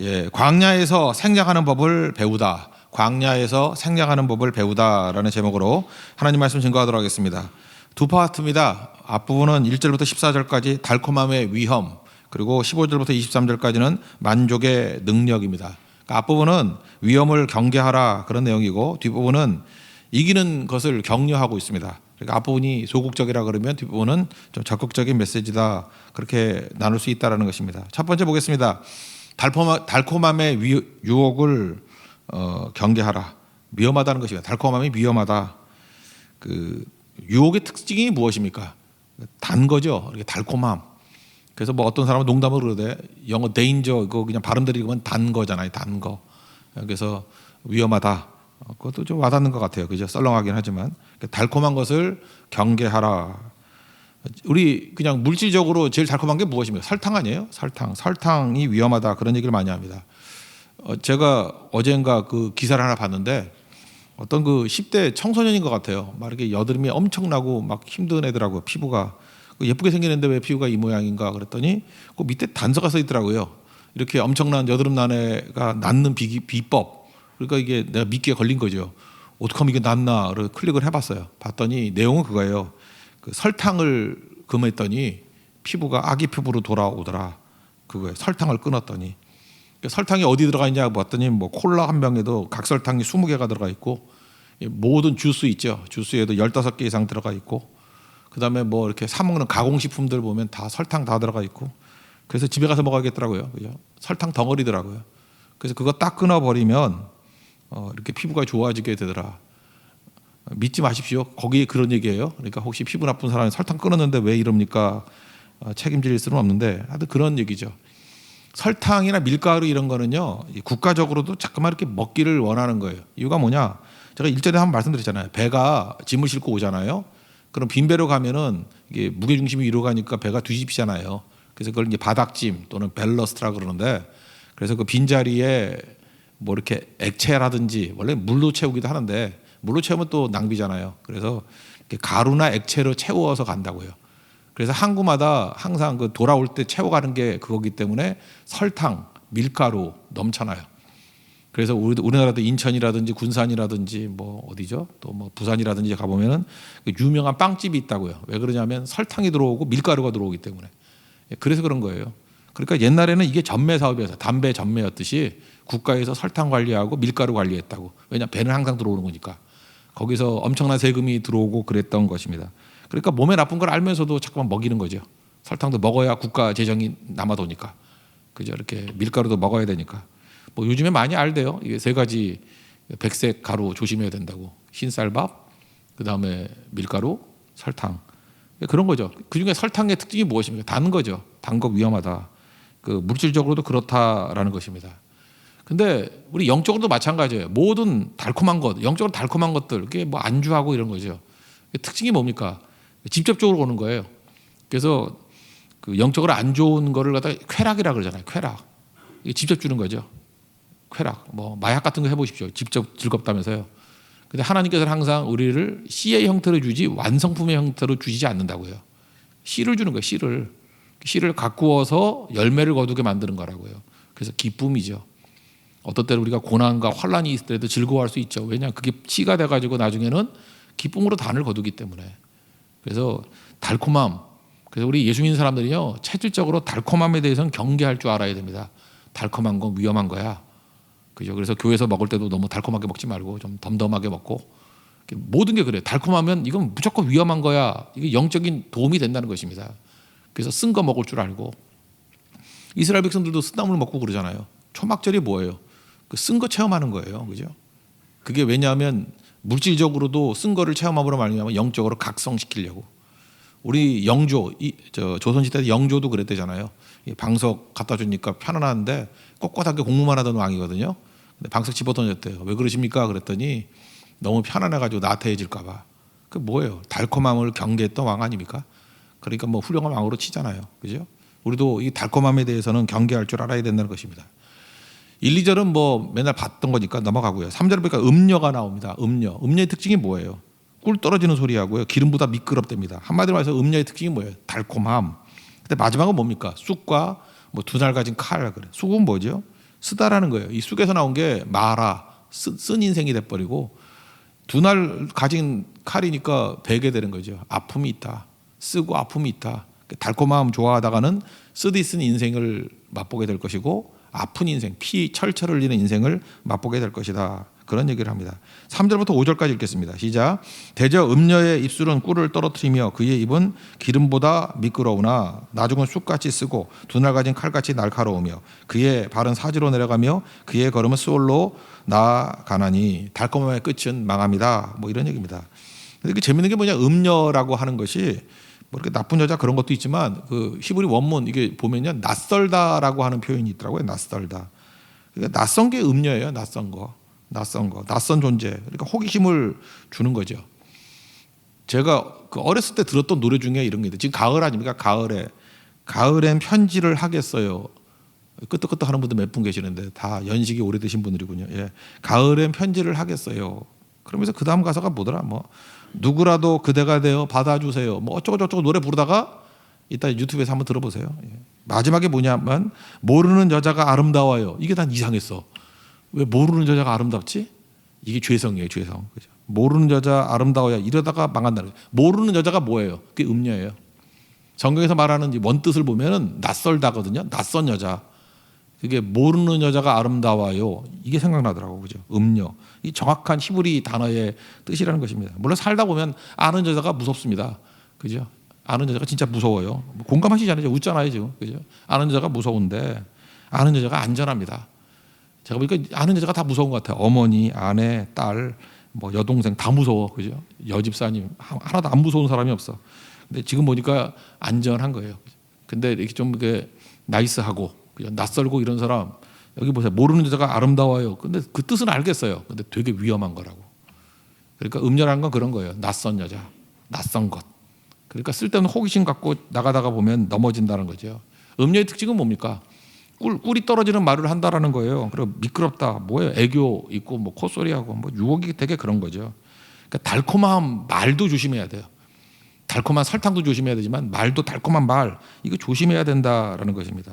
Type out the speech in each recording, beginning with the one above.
예, 광야에서 생략하는 법을 배우다. 광야에서 생략하는 법을 배우다라는 제목으로 하나님 말씀 증거하도록 하겠습니다. 두 파트입니다. 앞부분은 1절부터 14절까지 달콤함의 위험, 그리고 15절부터 23절까지는 만족의 능력입니다. 그러니까 앞부분은 위험을 경계하라 그런 내용이고 뒷부분은 이기는 것을 격려하고 있습니다. 그러니까 앞부분이 소극적이라 그러면 뒷부분은 좀 적극적인 메시지다 그렇게 나눌 수 있다라는 것입니다. 첫 번째 보겠습니다. 달콤함, 달콤함의 위, 유혹을 어, 경계하라. 위험하다는 것입니다. 달콤함이 위험하다. 그 유혹의 특징이 무엇입니까? 단 거죠. 이렇게 달콤함. 그래서 뭐 어떤 사람은 농담으로 그러대 영어 danger 이거 그냥 발음대로 읽으면 단 거잖아요. 단 거. 그래서 위험하다. 어, 그것도 좀 와닿는 것 같아요. 그죠? 썰렁하긴 하지만 달콤한 것을 경계하라. 우리 그냥 물질적으로 제일 달콤한 게 무엇입니까? 설탕 아니에요? 설탕. 설탕이 위험하다 그런 얘기를 많이 합니다. 어, 제가 어젠가 그 기사를 하나 봤는데 어떤 그 10대 청소년인 것 같아요. 막 이렇게 여드름이 엄청나고 막 힘든 애더라고요. 피부가 그 예쁘게 생기는데 왜 피부가 이 모양인가 그랬더니 그 밑에 단서가 써 있더라고요. 이렇게 엄청난 여드름 난 애가 낫는 비, 비법. 그러니까 이게 내가 미끼에 걸린 거죠. 어떻게 하면 이게 낫나? 를 클릭을 해봤어요. 봤더니 내용은 그거예요. 그 설탕을 금했더니 피부가 아기 피부로 돌아오더라. 그거에 설탕을 끊었더니 그 설탕이 어디 들어가 있냐 봤더니 뭐 콜라 한 병에도 각설탕이 20개가 들어가 있고 모든 주스 있죠. 주스에도 15개 이상 들어가 있고 그다음에 뭐 이렇게 사 먹는 가공식품들 보면 다 설탕 다 들어가 있고 그래서 집에 가서 먹어야겠더라고요. 그죠? 설탕 덩어리더라고요. 그래서 그거 딱 끊어 버리면 어, 이렇게 피부가 좋아지게 되더라. 믿지 마십시오. 거기 그런 얘기예요. 그러니까 혹시 피부 나쁜 사람이 설탕 끊었는데 왜 이럽니까? 어, 책임질 수는 없는데 하여튼 그런 얘기죠. 설탕이나 밀가루 이런 거는요 국가적으로도 자꾸만 이렇게 먹기를 원하는 거예요. 이유가 뭐냐? 제가 일전에 한번 말씀드렸잖아요. 배가 짐을 싣고 오잖아요. 그럼 빈 배로 가면은 이게 무게 중심이 위로 가니까 배가 뒤집히잖아요. 그래서 그걸 이제 바닥짐 또는 벨러스트라 그러는데 그래서 그 빈 자리에 뭐 이렇게 액체라든지 원래 물로 채우기도 하는데 물로 채우면 또 낭비잖아요. 그래서 가루나 액체로 채워서 간다고요. 그래서 항구마다 항상 그 돌아올 때 채워가는 게 그거기 때문에 설탕, 밀가루 넘쳐나요. 그래서 우리 우리나라도 인천이라든지 군산이라든지 뭐 어디죠? 또 뭐 부산이라든지 가보면은 그 유명한 빵집이 있다고요. 왜 그러냐면 설탕이 들어오고 밀가루가 들어오기 때문에. 예, 그래서 그런 거예요. 그러니까 옛날에는 이게 전매 사업이어서 담배 전매였듯이 국가에서 설탕 관리하고 밀가루 관리했다고. 왜냐 배는 항상 들어오는 거니까. 거기서 엄청난 세금이 들어오고 그랬던 것입니다. 그러니까 몸에 나쁜 걸 알면서도 자꾸만 먹이는 거죠. 설탕도 먹어야 국가 재정이 남아 도니까. 그죠? 이렇게 밀가루도 먹어야 되니까. 뭐 요즘에 많이 알대요. 이게 세 가지 백색 가루 조심해야 된다고. 흰쌀밥, 그 다음에 밀가루, 설탕. 그런 거죠. 그 중에 설탕의 특징이 무엇입니까? 단 거죠. 단 거 위험하다. 그 물질적으로도 그렇다라는 것입니다. 근데 우리 영적으로도 마찬가지예요. 모든 달콤한 것, 영적으로 달콤한 것들, 그게 뭐 안주하고 이런 거죠. 특징이 뭡니까? 직접적으로 오는 거예요. 그래서 그 영적으로 안 좋은 거를 갖다 쾌락이라 그러잖아요. 쾌락. 이게 직접 주는 거죠. 쾌락. 뭐 마약 같은 거 해보십시오. 직접 즐겁다면서요. 근데 하나님께서는 항상 우리를 씨의 형태로 주지 완성품의 형태로 주시지 않는다고요. 씨를 주는 거예요. 씨를. 씨를 가꾸어서 열매를 거두게 만드는 거라고요. 그래서 기쁨이죠. 어떤 때는 우리가 고난과 환란이 있을 때도 즐거워할 수 있죠. 왜냐 그게 씨가 돼가지고 나중에는 기쁨으로 단을 거두기 때문에. 그래서 달콤함. 그래서 우리 예수 믿는 사람들이요 체질적으로 달콤함에 대해서는 경계할 줄 알아야 됩니다. 달콤한 건 위험한 거야. 그죠? 그래서 교회에서 먹을 때도 너무 달콤하게 먹지 말고 좀 덤덤하게 먹고 모든 게 그래요. 달콤하면 이건 무조건 위험한 거야. 이게 영적인 도움이 된다는 것입니다. 그래서 쓴 거 먹을 줄 알고 이스라엘 백성들도 쓴나물을 먹고 그러잖아요. 초막절이 뭐예요? 그쓴거 체험하는 거예요. 그죠? 그게 왜냐하면 물질적으로도 쓴 거를 체험함으로 말미암아 영적으로 각성시키려고. 우리 영조 이 저 조선시대 영조도 그랬대잖아요. 방석 갖다 주니까 편안한데 꼿꼿하게 공부만 하던 왕이거든요. 근데 방석 집어 던졌대요. 왜 그러십니까? 그랬더니 너무 편안해가지고 나태해질까봐. 그 뭐예요? 달콤함을 경계했던 왕 아닙니까? 그러니까 뭐 훌륭한 왕으로 치잖아요. 그죠? 우리도 이 달콤함에 대해서는 경계할 줄 알아야 된다는 것입니다. 1, 2절은 뭐 맨날 봤던 거니까 넘어가고요. 3절 보니까 음녀가 나옵니다. 음녀. 음녀의 특징이 뭐예요? 꿀 떨어지는 소리하고요. 기름보다 미끄럽답니다. 한마디로 말해서 음녀의 특징이 뭐예요? 달콤함. 근데 마지막은 뭡니까? 쑥과 뭐 두날 가진 칼 그래. 쑥은 뭐죠? 쓰다라는 거예요. 이 쑥에서 나온 게 마라 쓰, 쓴 인생이 돼 버리고 두날 가진 칼이니까 베게 되는 거죠. 아픔이 있다. 쓰고 아픔이 있다. 달콤함 좋아하다가는 쓰디 쓴 인생을 맛보게 될 것이고 아픈 인생, 피 철철 흘리는 인생을 맛보게 될 것이다. 그런 얘기를 합니다. 3절부터 5절까지 읽겠습니다. 시작. 대저 음녀의 입술은 꿀을 떨어뜨리며 그의 입은 기름보다 미끄러우나 나중은 쑥같이 쓰고 두날 가진 칼같이 날카로우며 그의 발은 사지로 내려가며 그의 걸음은 수월로 나아가나니 달콤함의 끝은 망함이다. 뭐 이런 얘기입니다. 근데 이게 재밌는 게 뭐냐 음녀라고 하는 것이 뭐 이렇게 나쁜 여자 그런 것도 있지만 그 히브리 원문 이게 보면요. 낯설다라고 하는 표현이 있더라고요. 낯설다. 그러니까 낯선 게 음녀예요. 낯선 거. 낯선 거. 낯선 존재. 그러니까 호기심을 주는 거죠. 제가 그 어렸을 때 들었던 노래 중에 이런 게 있어요 지금 가을 아닙니까? 가을에. 가을엔 편지를 하겠어요. 끄떡끄떡 하는 분들 몇 분 계시는데 다 연식이 오래되신 분들이군요. 예. 가을엔 편지를 하겠어요. 그러면서 그 다음 가사가 뭐더라? 뭐 누구라도 그대가 되어 받아주세요. 뭐 어쩌고 저쩌고 노래 부르다가 이따 유튜브에서 한번 들어보세요. 예. 마지막에 뭐냐면 모르는 여자가 아름다워요. 이게 난 이상했어. 왜 모르는 여자가 아름답지? 이게 죄성이에요, 죄성. 그죠? 모르는 여자 아름다워요. 이러다가 망한다는 거예요. 모르는 여자가 뭐예요? 그게 음녀예요. 성경에서 말하는 이 원뜻을 보면은 낯설다거든요. 낯선 여자. 그게 모르는 여자가 아름다워요. 이게 생각나더라고, 그죠? 음녀. 이 정확한 히브리 단어의 뜻이라는 것입니다. 물론 살다 보면 아는 여자가 무섭습니다. 그죠? 아는 여자가 진짜 무서워요. 뭐 공감하시잖아요. 웃잖아요, 지금. 그죠? 아는 여자가 무서운데 아는 여자가 안전합니다. 제가 보니까 아는 여자가 다 무서운 것 같아요. 어머니, 아내, 딸, 뭐 여동생 다 무서워. 그죠? 여집사님 하나도 안 무서운 사람이 없어. 근데 지금 보니까 안전한 거예요. 근데 이렇게 좀 이렇게 나이스하고 그죠? 낯설고 이런 사람 여기 보세요. 모르는 여자가 아름다워요. 근데 그 뜻은 알겠어요. 근데 되게 위험한 거라고. 그러니까 음녀라는 건 그런 거예요. 낯선 여자, 낯선 것. 그러니까 쓸데없는 호기심 갖고 나가다가 보면 넘어진다는 거죠. 음녀의 특징은 뭡니까? 꿀, 꿀이 떨어지는 말을 한다라는 거예요. 그리고 미끄럽다, 뭐예요? 애교 있고 뭐 콧소리하고 뭐 유혹이 되게 그런 거죠. 그러니까 달콤한 말도 조심해야 돼요. 달콤한 설탕도 조심해야 되지만 말도 달콤한 말 이거 조심해야 된다라는 것입니다.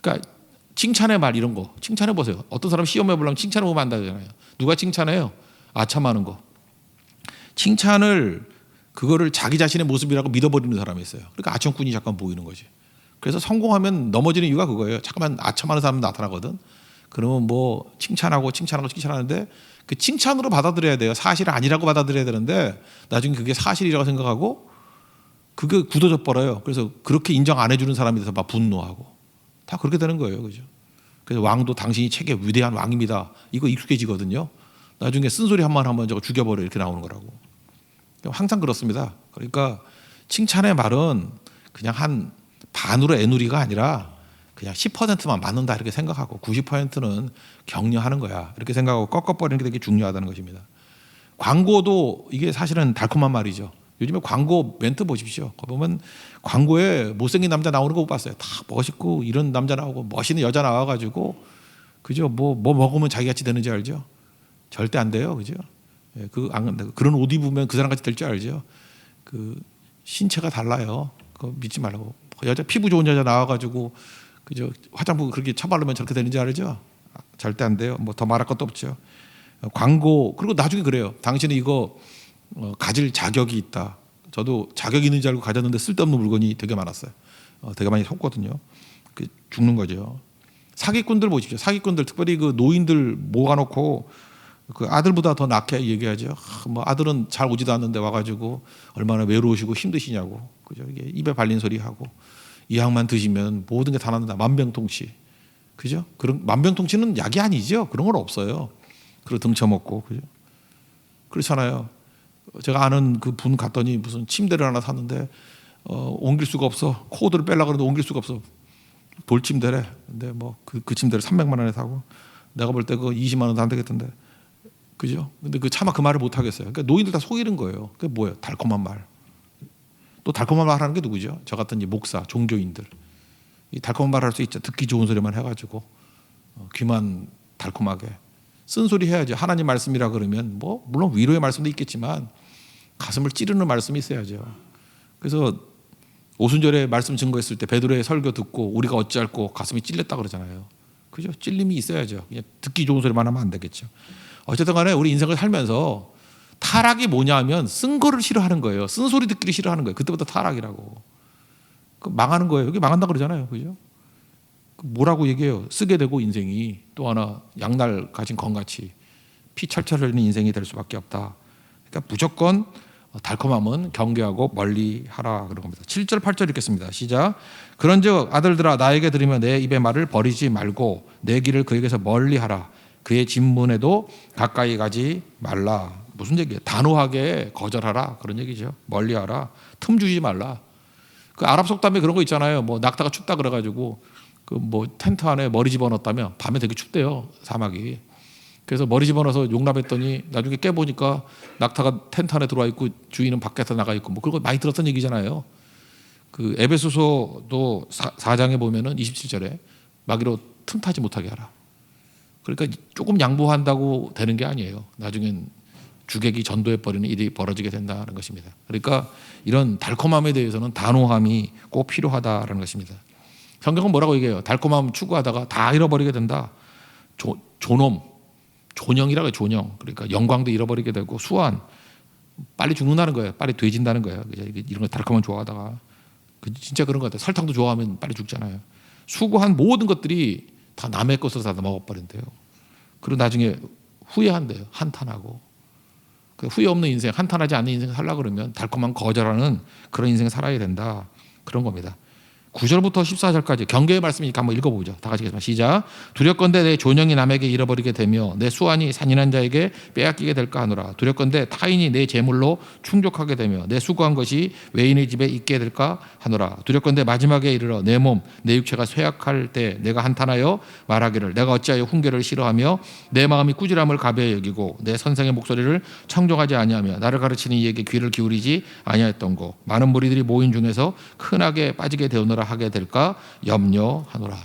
그러니까 칭찬의 말 이런 거 칭찬해 보세요. 어떤 사람 시험해 보려면 칭찬해 보면 안다 잖아요. 누가 칭찬해요? 아참하는 거. 칭찬을 그거를 자기 자신의 모습이라고 믿어버리는 사람이 있어요. 그러니까 아첨꾼이 잠깐 보이는 거지. 그래서 성공하면 넘어지는 이유가 그거예요. 잠깐만 아첨하는 사람 나타나거든. 그러면 뭐 칭찬하고 칭찬하고 칭찬하는데 그 칭찬으로 받아들여야 돼요. 사실 아니라고 받아들여야 되는데 나중에 그게 사실이라고 생각하고 그게 굳어져 버려요. 그래서 그렇게 인정 안 해주는 사람이 돼서 막 분노하고 다 그렇게 되는 거예요. 그죠? 그래서 왕도 당신이 책에 위대한 왕입니다. 이거 익숙해지거든요. 나중에 쓴소리 한 번 하면 저거 죽여버려 이렇게 나오는 거라고. 항상 그렇습니다. 그러니까 칭찬의 말은 그냥 한 반으로 애누리가 아니라 그냥 10%만 맞는다 이렇게 생각하고 90%는 격려하는 거야 이렇게 생각하고 꺾어버리는 게 되게 중요하다는 것입니다. 광고도 이게 사실은 달콤한 말이죠. 요즘에 광고 멘트 보십시오. 거 보면 광고에 못생긴 남자 나오는 거 못 봤어요. 다 멋있고 이런 남자 나오고 멋있는 여자 나와가지고 그죠? 뭐 뭐 먹으면 자기 같이 되는지 알죠? 절대 안 돼요, 그죠? 예, 그 안, 그런 옷 입으면 그 사람 같이 될 줄 알죠? 그 신체가 달라요. 그거 믿지 말고 여자 피부 좋은 여자 나와가지고 그죠? 화장품 그렇게 처바르면 저렇게 되는지 알죠? 절대 안 돼요. 뭐 더 말할 것도 없죠. 광고 그리고 나중에 그래요. 당신은 이거 어, 가질 자격이 있다. 저도 자격 있는 줄 알고 가졌는데 쓸데없는 물건이 되게 많았어요. 어, 되게 많이 속거든요. 그 죽는 거죠. 사기꾼들 보십시오. 사기꾼들 특별히 그 노인들 모아놓고 그 아들보다 더 낫게 얘기하죠. 아, 뭐 아들은 잘 오지도 않는데 와가지고 얼마나 외로우시고 힘드시냐고. 그죠? 이게 입에 발린 소리 하고 이 약만 드시면 모든 게 다 낫는다. 만병통치. 그죠? 그런 만병통치는 약이 아니죠. 그런 건 없어요. 그리고 등쳐먹고 그죠? 그렇잖아요. 제가 아는 그 분 갔더니 무슨 침대를 하나 샀는데 어, 옮길 수가 없어. 코드를 빼려 그러는데 옮길 수가 없어. 돌침대래. 근데 뭐그 그 침대를 300만 원에 사고 내가 볼 때 그 20만 원도 안 되겠던데. 그죠? 근데 그 차마 그 말을 못 하겠어요. 그러니까 노인들 다 속이는 거예요. 그게 뭐예요? 달콤한 말. 또 달콤한 말 하는 게 누구죠? 저 같은 이 목사, 종교인들. 이 달콤한 말 할 수 있죠. 듣기 좋은 소리만 해 가지고 어, 귀만 달콤하게 쓴소리 해야죠. 하나님 말씀이라 그러면 뭐 물론 위로의 말씀도 있겠지만 가슴을 찌르는 말씀이 있어야죠. 그래서 오순절에 말씀 증거했을 때 베드로의 설교 듣고 우리가 어찌할꼬 가슴이 찔렸다 그러잖아요. 그죠? 찔림이 있어야죠. 그냥 듣기 좋은 소리만 하면 안 되겠죠. 어쨌든 간에 우리 인생을 살면서 타락이 뭐냐면 쓴 거를 싫어하는 거예요. 쓴 소리 듣기를 싫어하는 거예요. 그때부터 타락이라고. 그 망하는 거예요. 여기 망한다 그러잖아요. 그죠? 그 뭐라고 얘기해요? 쓰게 되고 인생이 또 하나 양날 가진 건같이 피 철철 흘리는 인생이 될 수밖에 없다. 그러니까 무조건 달콤함은 경계하고 멀리 하라 그런 겁니다. 7절 8절 읽겠습니다. 시작. 그런즉 아들들아 나에게 들으며 내 입의 말을 버리지 말고 내 길을 그에게서 멀리 하라. 그의 진문에도 가까이 가지 말라. 무슨 얘기예요? 단호하게 거절하라 그런 얘기죠. 멀리하라. 틈 주지 말라. 그 아랍 속담에 그런 거 있잖아요. 뭐 낙타가 춥다 그래가지고 그 뭐 텐트 안에 머리 집어넣었다면 밤에 되게 춥대요 사막이. 그래서 머리 집어넣어서 용납했더니 나중에 깨 보니까 낙타가 텐트 안에 들어와 있고 주인은 밖에서 나가 있고 뭐 그런 거 많이 들었던 얘기잖아요. 그 에베소서도 4장에 보면은 27절에 마귀로 틈타지 못하게 하라. 그러니까 조금 양보한다고 되는 게 아니에요. 나중엔 주객이 전도해 버리는 일이 벌어지게 된다는 것입니다. 그러니까 이런 달콤함에 대해서는 단호함이 꼭 필요하다라는 것입니다. 성경은 뭐라고 얘기해요? 달콤함 추구하다가 다 잃어버리게 된다. 조, 존엄, 존영이라고 해요. 존영. 그러니까 영광도 잃어버리게 되고 수완 빨리 죽는다는 거예요. 빨리 돼진다는 거예요. 이런 거 달콤함 좋아하다가 그 진짜 그런 것 같아요. 설탕도 좋아하면 빨리 죽잖아요. 수고한 모든 것들이 다 남의 것으로 다 먹어버린대요. 그리고 나중에 후회한대요. 한탄하고. 그 후회 없는 인생, 한탄하지 않는 인생 살라 그러면 달콤한 거절하는 그런 인생 살아야 된다. 그런 겁니다. 9절부터 14절까지 경계의 말씀이니까 한번 읽어보죠. 다 같이 읽겠습니다. 시작. 두렵건대 내 존영이 남에게 잃어버리게 되며 내 수완이 산인한 자에게 빼앗기게 될까 하노라. 두렵건대 타인이 내 재물로 충족하게 되며 내 수고한 것이 외인의 집에 있게 될까 하노라. 두렵건대 마지막에 이르러 내 몸, 내 육체가 쇠약할 때 내가 한탄하여 말하기를 내가 어찌하여 훈계를 싫어하며 내 마음이 꾸지람을 가벼이 여기고 내 선생의 목소리를 청종하지 아니하며 나를 가르치는 이에게 귀를 기울이지 아니하였던 거 많은 무리들이 모인 중에서 흔하게 빠지게 되었노라 하게 될까 염려하노라.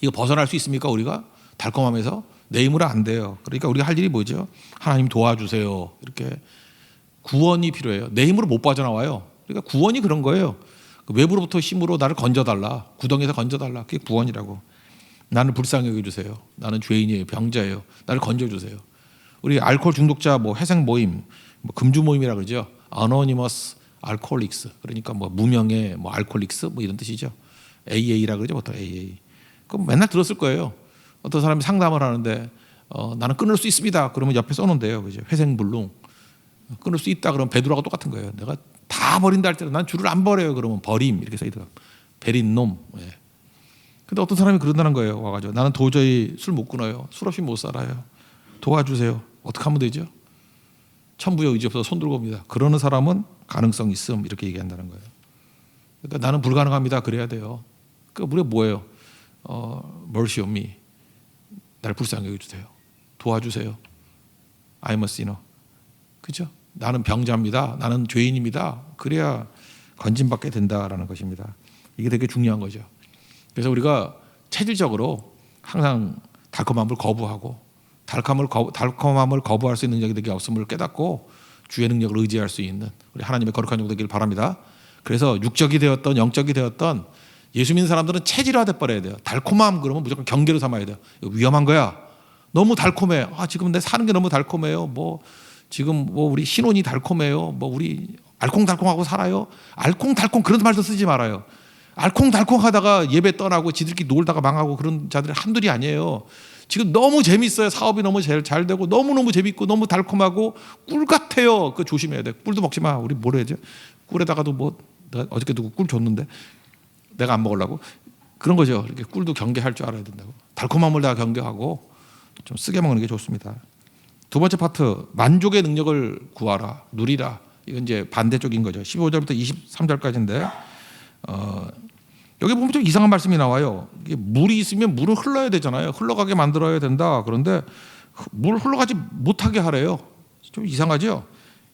이거 벗어날 수 있습니까 우리가 달콤함에서 내 힘으로 안 돼요. 그러니까 우리가 할 일이 뭐죠? 하나님 도와주세요. 이렇게 구원이 필요해요. 내 힘으로 못 빠져나와요. 그러니까 구원이 그런 거예요. 그 외부로부터 힘으로 나를 건져달라. 구덩이에서 건져달라. 그게 구원이라고. 나는 불쌍히 여겨주세요. 나는 죄인이에요. 병자예요. 나를 건져주세요. 우리 알코올 중독자 뭐 회생 모임, 뭐 금주 모임이라 그러죠. Alcoholics. 그러니까 뭐 무명의 뭐 알코올릭스 뭐 이런 뜻이죠. AA라 그러죠. 보통 AA. 그럼 맨날 들었을 거예요. 어떤 사람이 상담을 하는데 어, 나는 끊을 수 있습니다. 그러면 옆에 써놓은대요. 그죠? 회생불능. 끊을 수 있다 그러면 베드로하고 똑같은 거예요. 내가 다 버린다 할 때는 난 줄을 안 버려요. 그러면 버림 이렇게 써있더라고. 베린 놈. 예. 근데 어떤 사람이 그런다는 거예요. 와가지고 나는 도저히 술 못 끊어요. 술 없이 못 살아요. 도와주세요. 어떻게 하면 되죠? 천부의 의지 없어서 손 들고 옵니다. 그러는 사람은 가능성 있음 이렇게 얘기한다는 거예요. 그러니까 나는 불가능합니다. 그래야 돼요. 그 우리가 뭐예요? 어, mercy on me. 나를 불쌍히 여겨주세요. 도와주세요. I'm a sinner. 그죠? 나는 병자입니다. 나는 죄인입니다. 그래야 건진받게 된다라는 것입니다. 이게 되게 중요한 거죠. 그래서 우리가 체질적으로 항상 달콤함을 거부하고 달콤함을, 거부, 달콤함을 거부할 수 있는 능력이 되게 없음을 깨닫고 주의 능력을 의지할 수 있는 우리 하나님의 거룩한 종 되길 바랍니다. 그래서 육적이 되었던 영적이 되었던 예수 믿는 사람들은 체질화 돼 버려야 돼요. 달콤함 그러면 무조건 경계로 삼아야 돼요. 위험한 거야. 너무 달콤해. 아 지금 내 사는 게 너무 달콤해요. 뭐 지금 뭐 우리 신혼이 달콤해요. 뭐 우리 알콩달콩하고 살아요. 알콩달콩 그런 말도 쓰지 말아요. 알콩달콩 하다가 예배 떠나고 지들끼리 놀다가 망하고 그런 자들이 한둘이 아니에요. 지금 너무 재밌어요. 사업이 너무 잘, 잘 되고 너무너무 재밌고 너무 달콤하고 꿀 같아요. 그 조심해야 돼. 꿀도 먹지 마. 우리 뭘 해야지? 꿀에다가도 뭐 내가 어저께 누구 꿀 줬는데 내가 안 먹으려고 그런 거죠. 이렇게 꿀도 경계할 줄 알아야 된다고. 달콤함을 다 경계하고 좀 쓰게 먹는 게 좋습니다. 두 번째 파트 만족의 능력을 구하라 누리라 이건 이제 반대쪽인 거죠. 15절부터 23절까지인데 어, 여기 보면 좀 이상한 말씀이 나와요. 물이 있으면 물을 흘러야 되잖아요. 흘러가게 만들어야 된다. 그런데 물 흘러가지 못하게 하래요. 좀 이상하죠?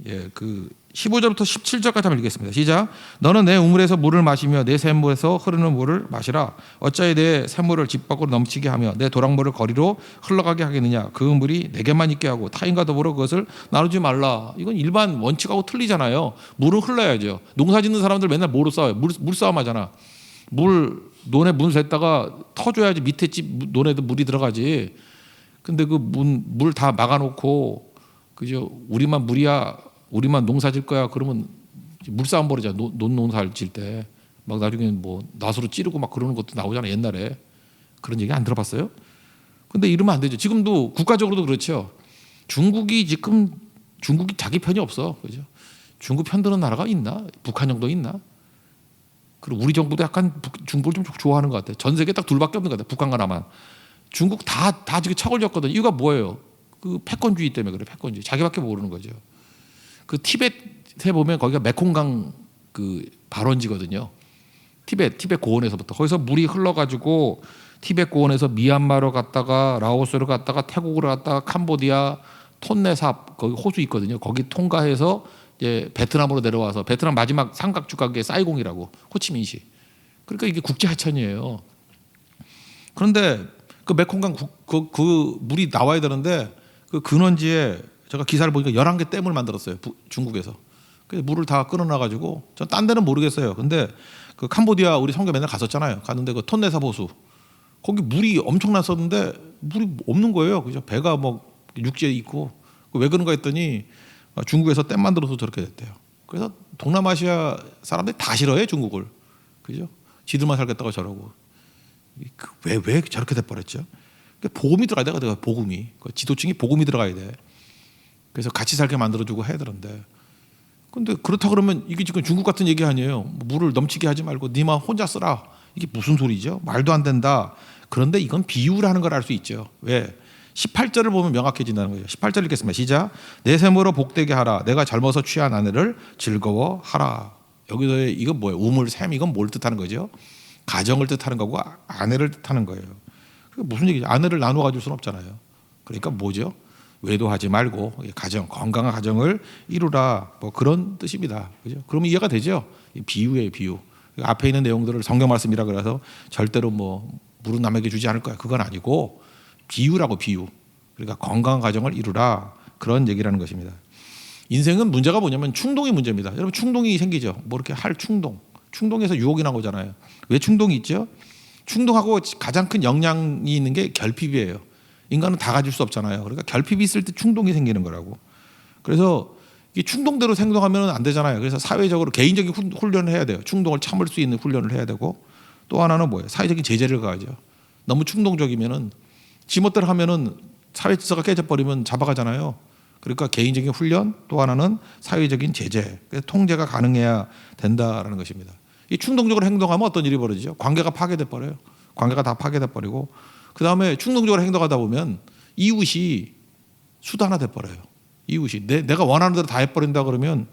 예, 그 15절부터 17절까지 한번 읽겠습니다. 시작. 너는 내 우물에서 물을 마시며 내 샘물에서 흐르는 물을 마시라. 어찌하여 내 샘물을 집 밖으로 넘치게 하며 내 도랑물을 거리로 흘러가게 하겠느냐. 그 물이 내게만 있게 하고 타인과 더불어 그것을 나누지 말라. 이건 일반 원칙하고 틀리잖아요. 물은 흘러야죠. 농사 짓는 사람들 맨날 뭐로 싸워요? 물, 물 싸움 하잖아. 물 논에 문 샜다가 터줘야지 밑에 집 논에도 물이 들어가지. 근데 그 문 물 다 막아놓고 그죠? 우리만 물이야, 우리만 농사 질 거야. 그러면 물싸움 벌이잖아. 논, 논 농사를 질 때. 막 나중에 뭐 낫으로 찌르고 막 그러는 것도 나오잖아 옛날에 그런 얘기 안 들어봤어요? 근데 이러면 안 되죠. 지금도 국가적으로도 그렇죠. 중국이 지금 중국이 자기 편이 없어, 그죠? 중국 편드는 나라가 있나? 북한 정도 있나? 그리고 우리 정부도 약간 북- 중국을 좀 좋아하는 것 같아. 전 세계 딱 둘밖에 없는 것 같아. 북한과 남한. 중국 다 다 지금 졌거든. 이유가 뭐예요? 그 패권주의 때문에 그래. 패권주의. 자기밖에 모르는 거죠. 그 티벳에 보면 거기가 메콩강 그 발원지거든요. 티벳 티벳 고원에서부터 거기서 물이 흘러가지고 티벳 고원에서 미얀마로 갔다가 라오스로 갔다가 태국으로 갔다가 캄보디아 톤네삽 거기 호수 있거든요. 거기 통과해서 이제 베트남으로 내려와서 베트남 마지막 삼각주각의 사이공이라고 호치민시. 그러니까 이게 국제 하천이에요. 그런데 그 메콩강 국- 그, 그 물이 나와야 되는데 그 근원지에 제가 기사를 보니까 11개 댐을 만들었어요. 부- 중국에서. 그래서 물을 다 끊어놔 가지고 전 딴 데는 모르겠어요. 근데 그 캄보디아 우리 성교 맨날 갔었잖아요. 갔는데 그 톤네삽 호수 거기 물이 엄청났었는데 물이 없는 거예요. 그죠? 배가 뭐 육지에 있고 왜 그런가 했더니 어, 중국에서 댐 만들어서 저렇게 됐대요. 그래서 동남아시아 사람들이 다 싫어해 중국을. 그죠? 지들만 살겠다고 저러고. 왜 왜 저렇게 돼버렸죠? 그러니까 복음이 들어가야 돼, 내가 복음이 그 지도층이 복음이 들어가야 돼. 그래서 같이 살게 만들어주고 해야 되는데. 근데 그렇다 그러면 이게 지금 중국 같은 얘기 아니에요. 뭐 물을 넘치게 하지 말고 니만 혼자 쓰라. 이게 무슨 소리죠? 말도 안 된다. 그런데 이건 비유라는 걸 알 수 있죠. 왜? 18절을 보면 명확해진다는 거예요. 18절 읽겠습니다. 시작. 내 셈으로 복되게 하라. 내가 젊어서 취한 아내를 즐거워하라. 여기서 이건 뭐예요? 우물 셈 이건 뭘 뜻하는 거죠? 가정을 뜻하는 거고 아- 아내를 뜻하는 거예요. 무슨 얘기죠? 아내를 나눠 가질 수는 없잖아요. 그러니까 뭐죠? 외도하지 말고 가정 건강한 가정을 이루라 뭐 그런 뜻입니다. 그죠? 그러면 이해가 되죠? 이 비유예요, 비유. 앞에 있는 내용들을 성경 말씀이라 그래서 절대로 뭐 물은 남에게 주지 않을 거야. 그건 아니고 비유라고 비유. 그러니까 건강한 가정을 이루라 그런 얘기라는 것입니다. 인생은 문제가 뭐냐면 충동이 문제입니다. 여러분 충동이 생기죠. 뭐 이렇게 할 충동. 충동에서 유혹이 나오잖아요. 왜 충동이 있죠? 충동하고 가장 큰 영향이 있는 게 결핍이에요. 인간은 다 가질 수 없잖아요. 그러니까 결핍이 있을 때 충동이 생기는 거라고. 그래서 이 충동대로 행동하면 안 되잖아요. 그래서 사회적으로 개인적인 훈- 훈련을 해야 돼요. 충동을 참을 수 있는 훈련을 해야 되고 또 하나는 뭐예요? 사회적인 제재를 가야죠. 너무 충동적이면은 지멋대로 하면은 사회 질서가 깨져버리면 잡아가잖아요. 그러니까 개인적인 훈련 또 하나는 사회적인 제재, 통제가 가능해야 된다라는 것입니다. 이 충동적으로 행동하면 어떤 일이 벌어지죠? 관계가 파괴돼 버려요. 관계가 다 파괴돼 버리고 그 다음에 충동적으로 행동하다 보면 이웃이 수단화 돼 버려요. 이웃이 내, 내가 원하는 대로 다 해버린다 그러면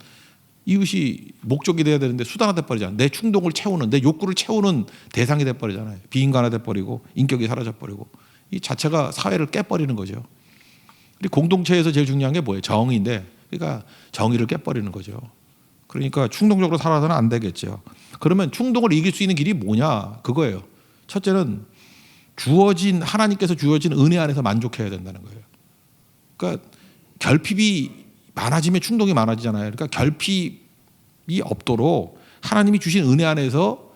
이웃이 목적이 돼야 되는데 수단화 돼 버리잖아. 내 충동을 채우는 내 욕구를 채우는 대상이 돼 버리잖아요. 비인간화 돼 버리고 인격이 사라져 버리고 이 자체가 사회를 깨버리는 거죠. 우리 공동체에서 제일 중요한 게 뭐예요? 정의인데, 그러니까 정의를 깨버리는 거죠. 그러니까 충동적으로 살아서는 안 되겠죠. 그러면 충동을 이길 수 있는 길이 뭐냐? 그거예요. 첫째는 주어진 하나님께서 주어진 은혜 안에서 만족해야 된다는 거예요. 그러니까 결핍이 많아지면 충동이 많아지잖아요. 그러니까 결핍이 없도록 하나님이 주신 은혜 안에서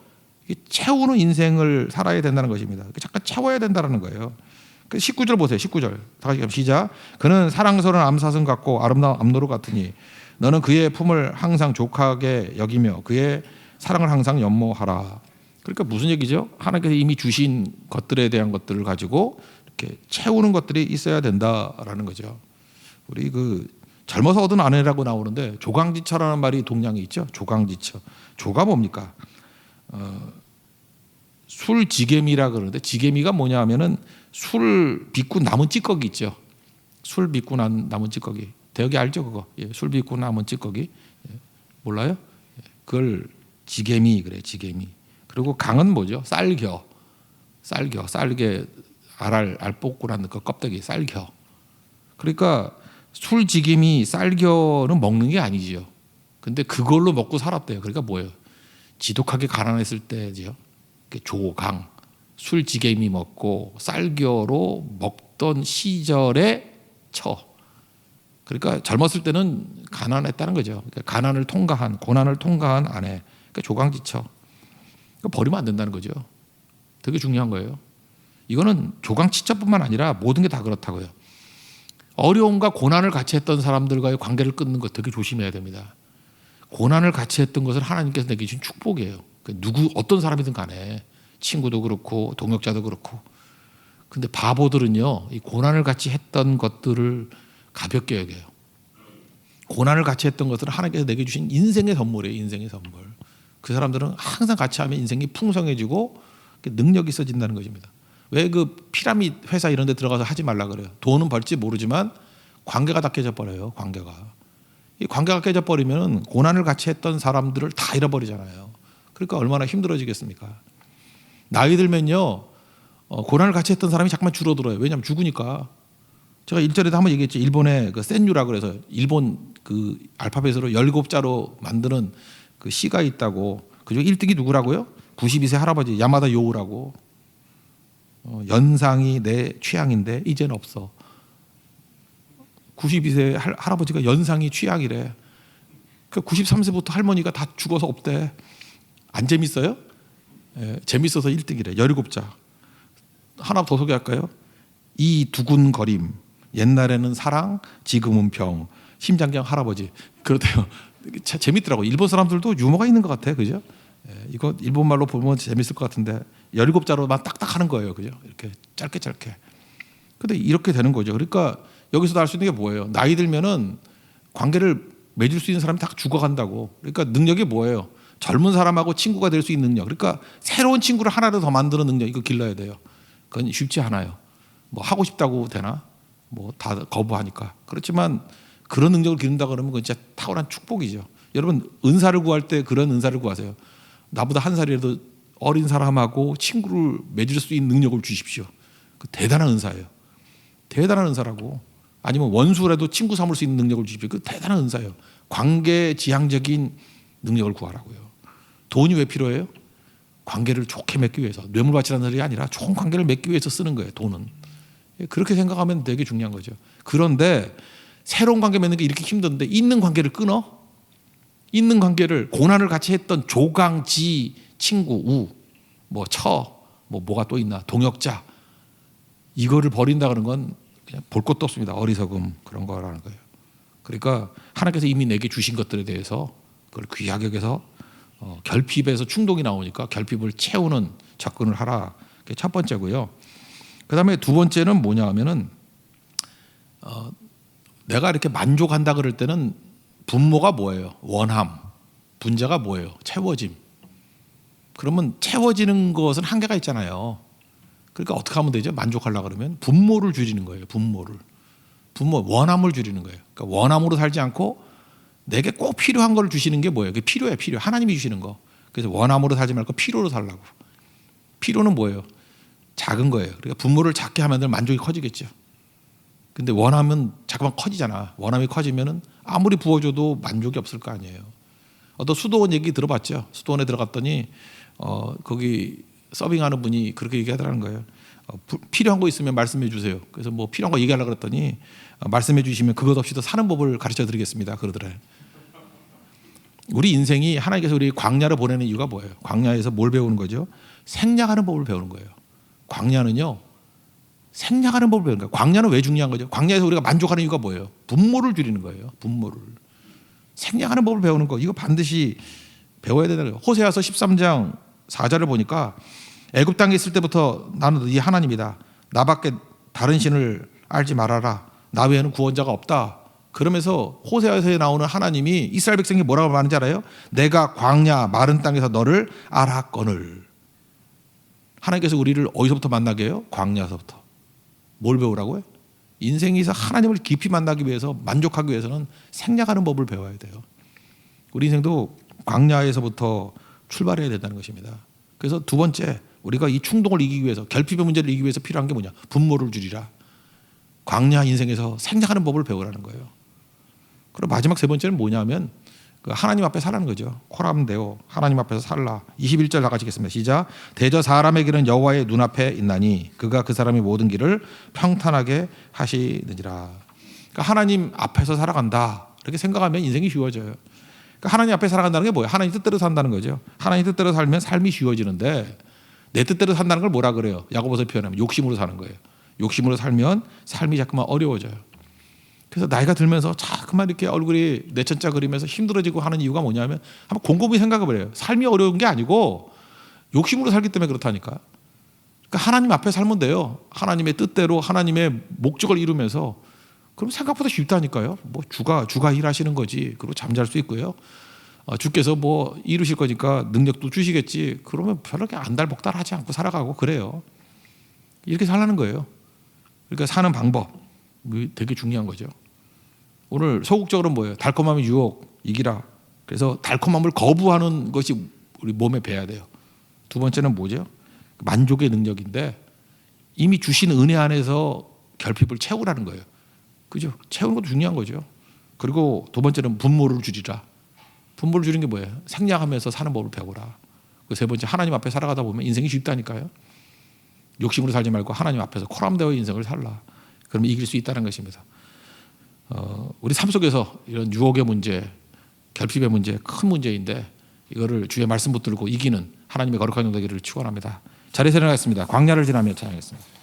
채우는 인생을 살아야 된다는 것입니다. 잠깐 채워야 된다는 거예요. 19절 보세요. 19절. 다 같이 시작. 그는 사랑스러운 암사슴 같고 아름다운 암노루 같으니 너는 그의 품을 항상 족하게 여기며 그의 사랑을 항상 연모하라. 그러니까 무슨 얘기죠? 하나님께서 이미 주신 것들에 대한 것들을 가지고 이렇게 채우는 것들이 있어야 된다라는 거죠. 우리 그 젊어서 얻은 아내라고 나오는데 조강지처라는 말이 동양에 있죠. 조강지처. 조가 뭡니까? 어, 술 지게미라 그러는데 지게미가 뭐냐 하면은 술 빚고 남은 찌꺼기 있죠. 술 빚고 난 남은 찌꺼기. 대역이 알죠 그거. 예, 술 빚고 남은 찌꺼기. 예, 몰라요? 예, 그걸 지게미 그래 지게미. 그리고 강은 뭐죠? 쌀겨. 쌀겨. 쌀게 알알 알 뽑고 난그 껍데기 쌀겨. 그러니까 술 지김이 쌀겨는 먹는 게 아니지요. 근데 그걸로 먹고 살았대요. 그러니까 뭐예요? 지독하게 가난했을 때죠. 조강, 술 지게미 먹고 쌀겨로 먹던 시절에 처. 그러니까 젊었을 때는 가난했다는 거죠. 그러니까 가난을 통과한 고난을 통과한 아내. 그러니까 조강지처. 그러니까 버리면 안 된다는 거죠. 되게 중요한 거예요. 이거는 조강치처뿐만 아니라 모든 게 다 그렇다고요. 어려움과 고난을 같이 했던 사람들과의 관계를 끊는 것 되게 조심해야 됩니다. 고난을 같이 했던 것을 하나님께서 내게 주신 축복이에요. 그 누구 어떤 사람이든 간에 친구도 그렇고 동역자도 그렇고. 근데 바보들은요, 이 고난을 같이 했던 것들을 가볍게 여겨요. 고난을 같이 했던 것들은 하나님께서 내게 주신 인생의 선물이에요. 인생의 선물. 그 사람들은 항상 같이 하면 인생이 풍성해지고 능력이 있어진다는 것입니다. 왜 그 피라미드 회사 이런 데 들어가서 하지 말라 그래요. 돈은 벌지 모르지만 관계가 다 깨져 버려요. 관계가. 이 관계가 깨져 버리면 고난을 같이 했던 사람들을 다 잃어버리잖아요. 그러니까 얼마나 힘들어지겠습니까? 나이 들면요. 어, 고난을 같이 했던 사람이 자꾸만 줄어들어요. 왜냐하면 죽으니까. 제가 일절에도 한번 얘기했죠. 일본의 그 센유라 그래서 일본 그 알파벳으로 17자로 만드는 그 시가 있다고. 그중 1등이 누구라고요? 92세 할아버지 야마다 요우라고. 어, 연상이 내 취향인데 이제는 없어. 92세 할, 할아버지가 연상이 취향이래. 그 93세부터 할머니가 다 죽어서 없대. 안 재밌어요? 예, 재밌어서 1등이래. 17자. 하나 더 소개할까요? 이 두근거림. 옛날에는 사랑, 지금은 병. 심장경 할아버지. 그렇대요. 참 재밌더라고. 일본 사람들도 유머가 있는 것 같아. 그죠? 예, 이거 일본 말로 보면 재밌을 것 같은데 17자로만 딱딱 하는 거예요. 그죠? 이렇게 짧게 짧게. 근데 이렇게 되는 거죠. 그러니까 여기서도 알 수 있는 게 뭐예요? 나이 들면은 관계를 맺을 수 있는 사람이 다 죽어간다고. 그러니까 능력이 뭐예요? 젊은 사람하고 친구가 될 수 있는 능력. 그러니까 새로운 친구를 하나를 더 만드는 능력 이거 길러야 돼요. 그건 쉽지 않아요. 뭐 하고 싶다고 되나? 뭐 다 거부하니까. 그렇지만 그런 능력을 기른다 그러면 그건 진짜 탁월한 축복이죠. 여러분 은사를 구할 때 그런 은사를 구하세요. 나보다 한 살이라도 어린 사람하고 친구를 맺을 수 있는 능력을 주십시오. 그 대단한 은사예요. 대단한 은사라고. 아니면 원수라도 친구 삼을 수 있는 능력을 주십시오. 그 대단한 은사예요. 관계 지향적인 능력을 구하라고요. 돈이 왜 필요해요? 관계를 좋게 맺기 위해서 뇌물 바치라는 소리 아니라 좋은 관계를 맺기 위해서 쓰는 거예요. 돈은 그렇게 생각하면 되게 중요한 거죠. 그런데 새로운 관계 맺는 게 이렇게 힘든데 있는 관계를 끊어 있는 관계를 고난을 같이 했던 조강지 친구 우뭐처뭐 뭐가 또 있나 동역자 이거를 버린다 그런 건 그냥 볼 것도 없습니다. 어리석음 그런 거라는 거예요. 그러니까 하나님께서 이미 내게 주신 것들에 대해서 그걸 귀하게 여겨서 어, 결핍에서 충동이 나오니까 결핍을 채우는 접근을 하라. 그게 첫 번째고요. 그 다음에 두 번째는 뭐냐 하면은 어, 내가 이렇게 만족한다 그럴 때는 분모가 뭐예요? 원함. 분자가 뭐예요? 채워짐. 그러면 채워지는 것은 한계가 있잖아요. 그러니까 어떻게 하면 되죠? 만족하려 그러면 분모를 줄이는 거예요. 분모를. 분모 원함을 줄이는 거예요. 그러니까 원함으로 살지 않고 내게 꼭 필요한 걸 주시는 게 뭐예요? 그게 필요해, 필요. 하나님이 주시는 거. 그래서 원함으로 살지 말고 필요로 살라고. 필요는 뭐예요? 작은 거예요. 그러니까 분모를 작게 하면 만족이 커지겠죠. 근데 원하면 자꾸만 커지잖아. 원함이 커지면은 아무리 부어줘도 만족이 없을 거 아니에요. 어떤 수도원 얘기 들어봤죠? 수도원에 들어갔더니 어 거기 서빙하는 분이 그렇게 얘기하더라는 거예요. 어, 부- 필요한 거 있으면 말씀해 주세요. 그래서 뭐 필요한 거 얘기하려고 그랬더니 어, 말씀해 주시면 그것 없이도 사는 법을 가르쳐 드리겠습니다. 그러더래요. 우리 인생이 하나님께서 우리 광야를 보내는 이유가 뭐예요? 광야에서 뭘 배우는 거죠? 생략하는 법을 배우는 거예요. 광야는요. 생략하는 법을 배우는 거예요. 광야는 왜 중요한 거죠? 광야에서 우리가 만족하는 이유가 뭐예요? 분모를 줄이는 거예요. 분모를. 생략하는 법을 배우는 거. 이거 반드시 배워야 되는 거예요. 호세아서 13장 4절을 보니까 애굽 땅에 있을 때부터 나는 네 하나님이다. 나밖에 다른 신을 알지 말아라. 나 외에는 구원자가 없다. 그러면서 호세아서에 나오는 하나님이 이스라엘 백성이 뭐라고 말하는지 알아요? 내가 광야 마른 땅에서 너를 알았거늘. 하나님께서 우리를 어디서부터 만나게 해요? 광야서부터. 뭘 배우라고요? 인생에서 하나님을 깊이 만나기 위해서 만족하기 위해서는 생략하는 법을 배워야 돼요. 우리 인생도 광야에서부터 출발해야 된다는 것입니다. 그래서 두 번째 우리가 이 충동을 이기기 위해서 결핍의 문제를 이기기 위해서 필요한 게 뭐냐? 분모를 줄이라. 광야 인생에서 생략하는 법을 배우라는 거예요. 그리고 마지막 세 번째는 뭐냐면 그 하나님 앞에 살라는 거죠. 코람데오 하나님 앞에서 살라. 21절 나가시겠습니다. 시작. 대저 길은 여호와의 눈앞에 있나니 그가 그 사람의 모든 길을 평탄하게 하시느니라. 그러니까 하나님 앞에서 살아간다. 이렇게 생각하면 인생이 쉬워져요. 그러니까 하나님 앞에 살아간다는 게 뭐예요? 하나님 뜻대로 산다는 거죠. 하나님 뜻대로 살면 삶이 쉬워지는데 내 뜻대로 산다는 걸 뭐라 그래요? 야고보서 표현하면 욕심으로 사는 거예요. 욕심으로 살면 삶이 자꾸만 어려워져요. 그래서 나이가 들면서 자꾸만 이렇게 얼굴이 내천자 그리면서 힘들어지고 하는 이유가 뭐냐면 한번 곰곰이 생각해 해요 삶이 어려운 게 아니고 욕심으로 살기 때문에 그렇다니까. 그러니까 하나님 앞에 살면 돼요. 하나님의 뜻대로 하나님의 목적을 이루면서 그럼 생각보다 쉽다니까요. 뭐 주가 주가 일하시는 거지. 그리고 잠잘 수 있고요. 어, 주께서 뭐 이루실 거니까 능력도 주시겠지. 그러면 별로 이렇게 안달복달하지 않고 살아가고 그래요. 이렇게 살라는 거예요. 그러니까 사는 방법 되게 중요한 거죠. 오늘 소극적으로 뭐예요? 달콤함의 유혹 이기라. 그래서 달콤함을 거부하는 것이 우리 몸에 배야 돼요. 두 번째는 뭐죠? 만족의 능력인데 이미 주신 은혜 안에서 결핍을 채우라는 거예요. 그죠? 채우는 것도 중요한 거죠. 그리고 두 번째는 분모를 줄이라. 분모를 줄이는 게 뭐예요? 생략하면서 사는 법을 배우라. 그 세 번째 하나님 앞에 살아가다 보면 인생이 쉽다니까요. 욕심으로 살지 말고 하나님 앞에서 코람되어 인생을 살라. 그러면 이길 수 있다는 것입니다. 어, 우리 삶 속에서 이런 유혹의 문제, 결핍의 문제 큰 문제인데 이거를 주의 말씀 붙들고 이기는 하나님의 거룩한 용되기를 축원합니다. 자리에 일어나겠습니다. 광야를 지나며 찬양하겠습니다.